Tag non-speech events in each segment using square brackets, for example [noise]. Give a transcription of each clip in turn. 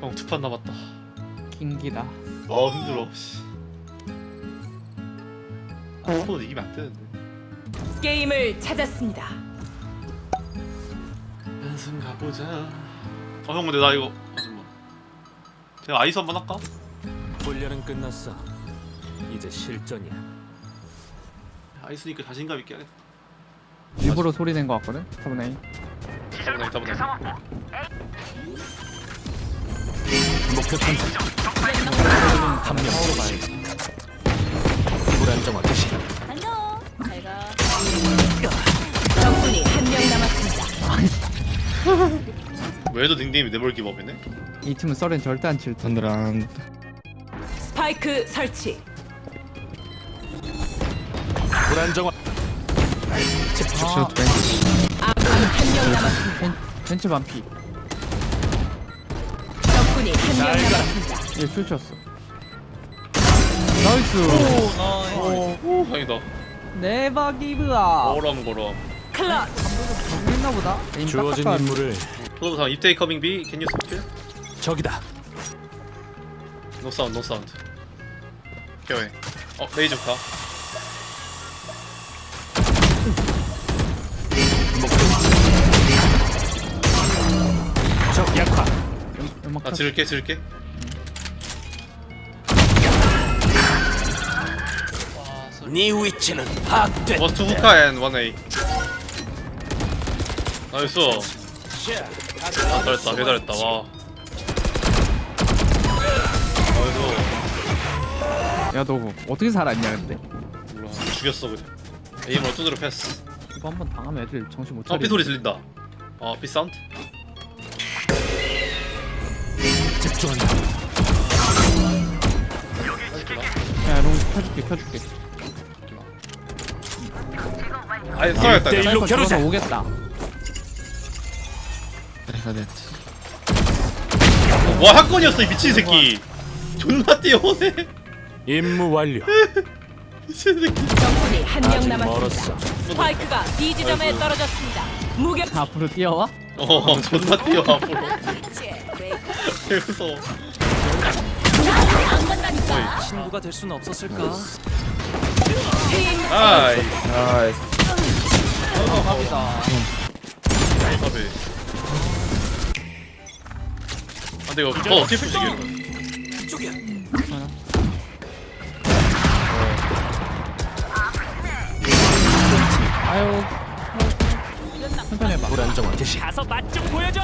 형 두 판 남았다. 킹기다. 어 힘들어. 씨. 아, 폰은 이기면 안 되는데. 게임을 찾았습니다. 연승 가보자. 어형 근데 나 이거 잠깐만. 제가 아이스 한번 할까? 훈련은 끝났어. 이제 실전이야. 아이스니까 자신감 있게 하겠다. 일부러 소리 낸거 같거든. 타브네. 더블 더블. 목표 탄생. 한명 불안정화 개시. 안녕. 잘 가. 적군이 한 명 남았습니다. 왜도 닉네임이 네벌 기법이네? 이 팀은 썰은 절대 안 칠. 텐 던드란 스파이크 설치. 불안정화. 집중. 아, 아군이 한명 남았습니다. 벤, 벤츠 반피. 적군이 한 명 잘 가. 남았습니다. 얘 슛쳤어. 나이스. 오 다행이다. 네바 기브아. 거럼 거럼. 클럿. 했나 보다. 에임 주어진 딱딱한. 임무를 저도 다 입테이 커밍 B. Can you speak? 적이다. No sound, no sound. 어 레이저 가. 적 약화. 연- 연막 나 쳤어. 지를게 지를게. 네 위치는 파악됐. 워스트 후카 앤 원에이. 나이스. 아 잘했다 개 잘했다 와. 나이스. 야, 너 어떻게 살았냐, 근데. 몰라 죽였어 그냥. 에임으로 두드려 패스. 이거 한번 당하면 애들 정신 못어 차리. 삐 소리 들린다. 어삐 사운드. 집중한다. 야, 롱 켜줄게, 켜줄게. 아니 써야겠다. 네, 이거. 일로 겨루자. 오겠다. 레가데트 와 학건이었어 이 미친 새끼. 존나 뛰어오네. 임무 완료. [laughs] 미친 새끼. 적군이 한 명 남았습니다. 멀었어. 스파이크가 B 지점에 떨어졌습니다. 무격. 앞으로 뛰어와? 어 존나 뛰어 앞으로. 개 무서워. 친구가 될 수는 없었을까? 아이. 나이스 갑이다. 답이. 아 근데 이거 어 어떻게 이거. 이쪽이야. 아유. 천천히 해봐. 불안정화 개시. 가서 맛 좀 보여줘.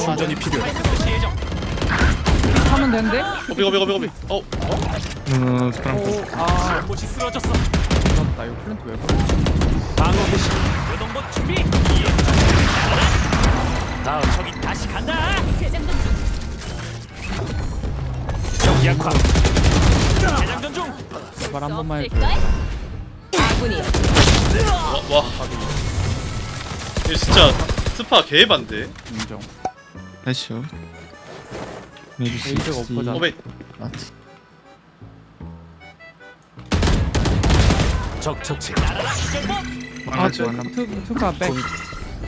충전이 필요해. 하면 되는데? 거비 거비 거비 거비. 어 어? 노노노 스프랑코 오, 아. 곳이 쓰러졌어. 죽었다. 이거 플랜트 왜 그래? 방어 개시. 요동복 준비. 다음 저기 다시 간다. 재장전 중. 약화. 재장전 중. 제발 한 번만 해줘. 없을까? 아군이 와, 와 아니. 이거 진짜 스파 개반데. 인정. 나이스 메이비 에이즈가 엎어져. 어베. 마트 적 처치. 아, 투, 투, 투카 백.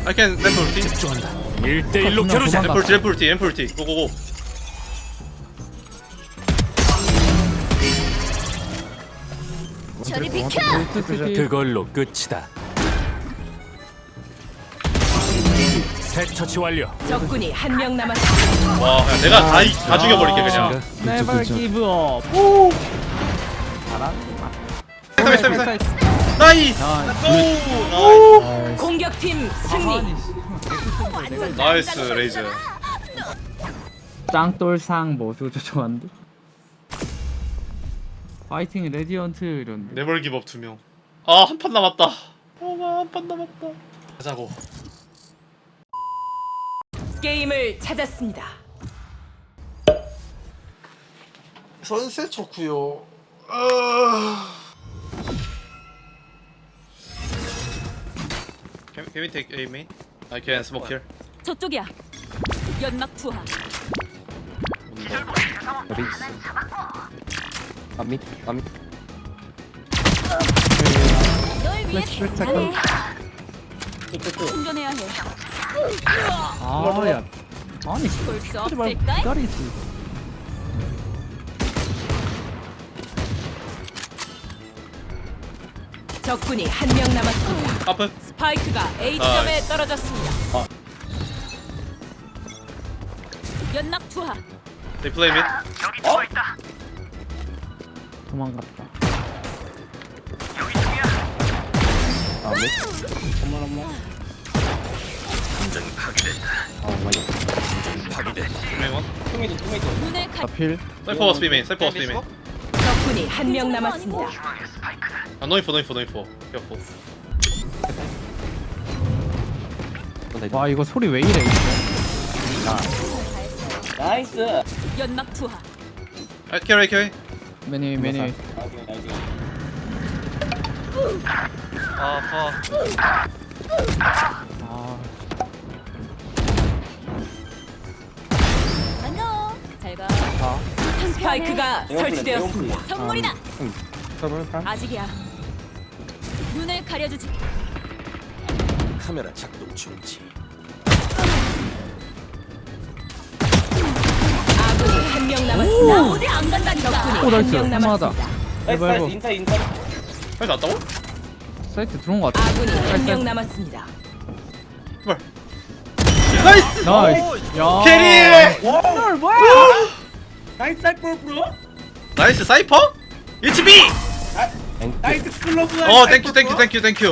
I can 팀. 집중한다. 1대1로 그냥 겨루자. 팀 램플 팀. 고고고. 저리 비켜. 투, 투, 투. 그걸로 끝이다. 새 처치 완료. 적군이 한 명 남았습니다. 와 야, 내가 다, 이- 다 죽여버릴게 그냥. Never give up. 잘한다. 있어 있어 있어. 나이스. 아, 오 나이스 공격팀 승리. 나이스 레이저. 짱돌상 뭐 저거 좋아한데? 파이팅 레디언트 이런. 네벌 기법 두 명. 아 한 판 남았다. 어마 한판 남았다. 가자고. 게임을 찾았습니다. 선셋 좋구요. 아... Can, can we take A main? I can smoke here. 저쪽이야. 연막 투하. 아밋 아밋 널 위해 플래시 충전해야 해. 아 야 아니 볼수 하지 말고 없을까? 기다리지 적군이 한 명 남았습니다. 아프 스파이크가 A 나이스. 떨어졌습니다. 연막 투하. Play mid 도망갔다 Main one 눈을 가. 나필 Cypher was B main Cypher was B main 적군이 한 명 남았습니다. 아 info no info careful 와 이거 소리 왜 이래 이거 연막 투하. 아 carry carry 매니 매니 아 안녕. 잘 가. 스파이크가 설치되었습니다. 선물이다. 서브 프람 아직이야. 눈을 가려주지. 카메라 작동 중지. 아군이 한 명 남았습니다. 어디 안 간다니까. 적군이 오 나이스 한명 하나하다 남았습니다. 이거 이거 사 이트 났다고? 사이트 들어온 거 같아. 아군이 한. 명 남았습니다. 제발. 나이스! 나이스. 야. 캐리! 나이스 사이퍼 브로 나이스 사이퍼? It's B! 나이스 클로브 어 땡큐 땡큐 땡큐 땡큐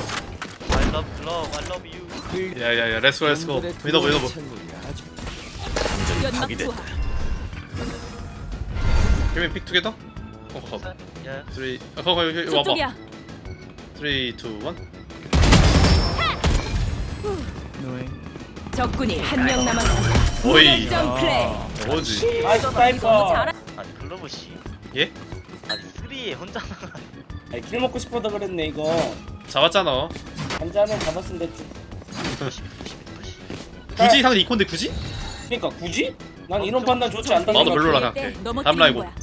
I love love I love you. 야야야 렛츠고 렛츠고 믿어보 믿어보 연막 투하. Give me pick together? 어 가봐 yeah. 3아 가가 여기 와봐 저쪽이야. 3 2 1 노웨이 적군이 한 명 남았습니다. 오이 점 플레이. 뭐지 나이스 사이퍼. 아니 글로브 씨 예? 아니 쓰리에 혼자 나가 킬 먹고 싶어서 그랬네 이거 잡았잖아 한 잔은 잡았으면 됐지 굳이 상대 이콘데 굳이? 그니까 굳이? 난 이런 판단 좋지 않다 나도 별로라 때 생각해 넘어 다음 뛰는 라이브 거야.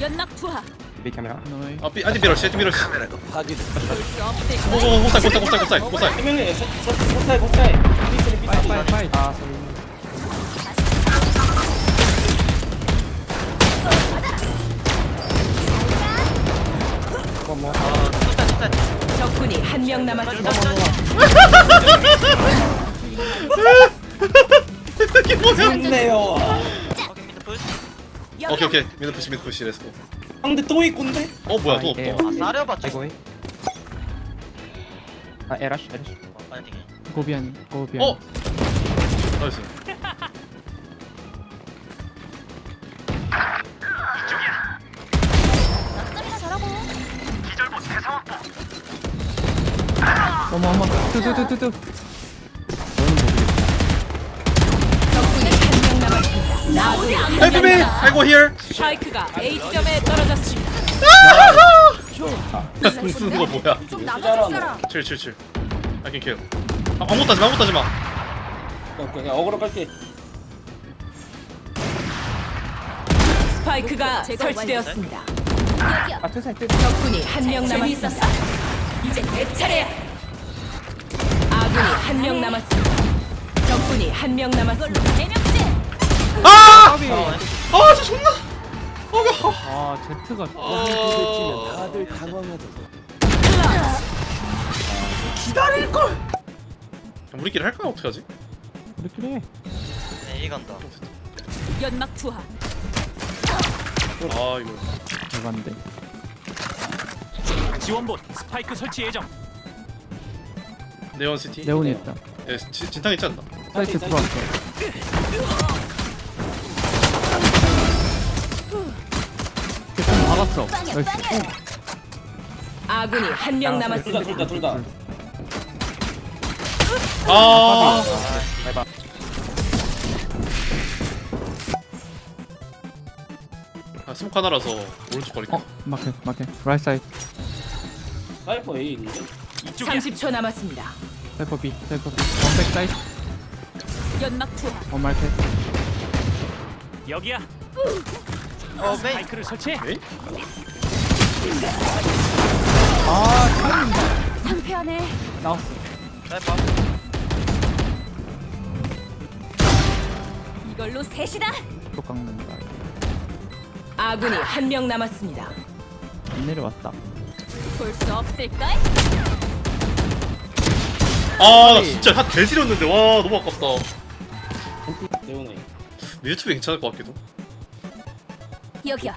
연막 투하. 비 카메라 아 삐, 아직 파괴됐다. 볼수 없을까? 오오 호사이 호사이 호사이 호사이 호사이 해명해 고사이 고사이 피스리 피스리 파이 파이 아 소리 뭐뭐 적군이 한 명 남았습니다. 이게 뭐야 좋네요 오케이 오케이 미드 푸시 미드 푸시 렛츠고 상대 또 있건데? 어 뭐야 또 아, 없다. 아 싸려봐 좀 아이고. 아 에라쉬 에라쉬 어, 빨리 ting해. 고비아니 고비아니 어? 나이스. 잘하고. 어머 어머. 뚜뚜뚜뚜뚜 한 헬프 미 아이고 here 스파이크가 A 지점에 떨어졌습니다. 쓰는 거 뭐야 좀 나가줄 사람. 777 I can kill 아, 아무것도 하지 마 아무것도 하지 마 오케이 어그로 깔게 스파이크가 제거 설치되었습니다. 아 투사이 뜨 적군이 한 명 남았습니다. 이제 내 차례야. 아군이 한 명 남았습니다. 적군이 한 명 남았습니다. 대명제. 아! 아 진짜 존나 어가 아 제트가 아 다들 당황하다. 우리끼리 할까요 어떻게 하지? 우리끼리 해네 이간다 연막 투하. 아 이거 대반대 지원봇 스파이크 설치 예정. 네온 시티 네온이 있다 예, 지, 진탕 있지 않나? 사이트 들어왔어 박았어 나이스 아군이 한 명 남았습니다. 둘다 둘다 둘다 아 바이바 아, 스모크 하나라서 오른쪽 거리 어 마켓 마켓 라이트 사이트 사이퍼 A 있는데? 이쪽이야. 30초 남았습니다. 사이퍼 B 사이퍼 B 원백 사이트 연막 투하. 원 마켓 여기야. 어 메인 스파이크를 설치해. 에이? 상쾌하네. 나왔어 사이퍼 이걸로 셋이다. 또 깎는다. 아군이 한 명 남았습니다. 안 내려왔다. 볼 수 없을까? 아, 나 진짜 한 개지렸는데. 와, 너무 아깝다. 대운에. 유튜브 괜찮을 것 같기도. 여기야.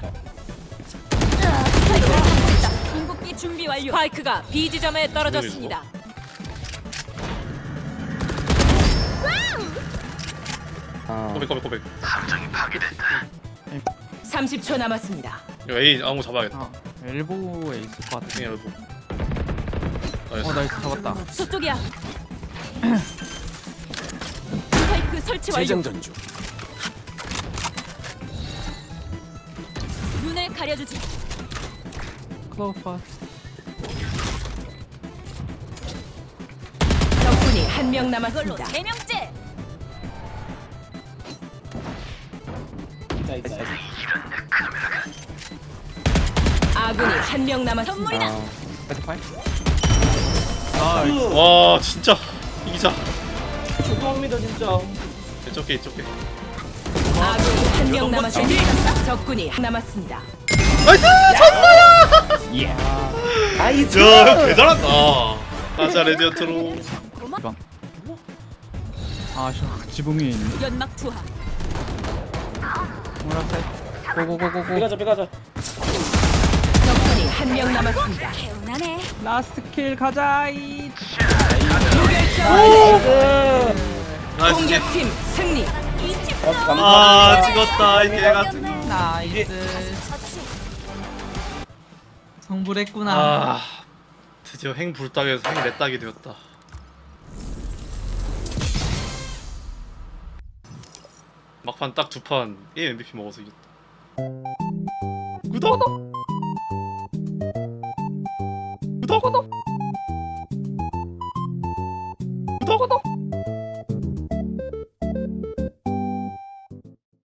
궁극기 준비 완료. 스파이크가 B 지점에 떨어졌습니다. 아 꼬백, 꼬백, 꼬백. 30초 남았습니다. 이거 A 아무 잡아야겠다. 아, 엘보에 있을 것 같아. 그냥 열고. 어, 나이스. 나이스 잡았다. 저쪽이야. [clears throat] 스파이크 설치 완료. 재장전 중. 가려주지. 클로퍼. 적군이 한 명 이걸로 남았습니다. 세 명째. 있다 있다. 아군이 한 명 남았습니다. 아 패스 파이 아, 와, 진짜. 이기자. 죄송합니다 진짜. 이쪽게, 이쪽게. 아군이 한 명 남았습니다. 적군이 한 남았습니다. 나이스! 나이스. 야, 형 개잘한다. 가자, 레디언트로. 이방. 아, 저 지붕 위에 있네. 연막 투하. 오라사이. 고고고고고. 빼가자 빼가자. 적군이 한 명 남았습니다. 개운하네. 라스트 킬 가자. 이. 나이스. 공격팀 승리. 아, 찍었다. 이게 같은. 나이스. 성불했구나. 아, 드디어 행 불닭에서 행 내딱이 되었다. 막판 딱 두판 게임 MVP 먹어서 이겼다. 구독! 구독! 구독!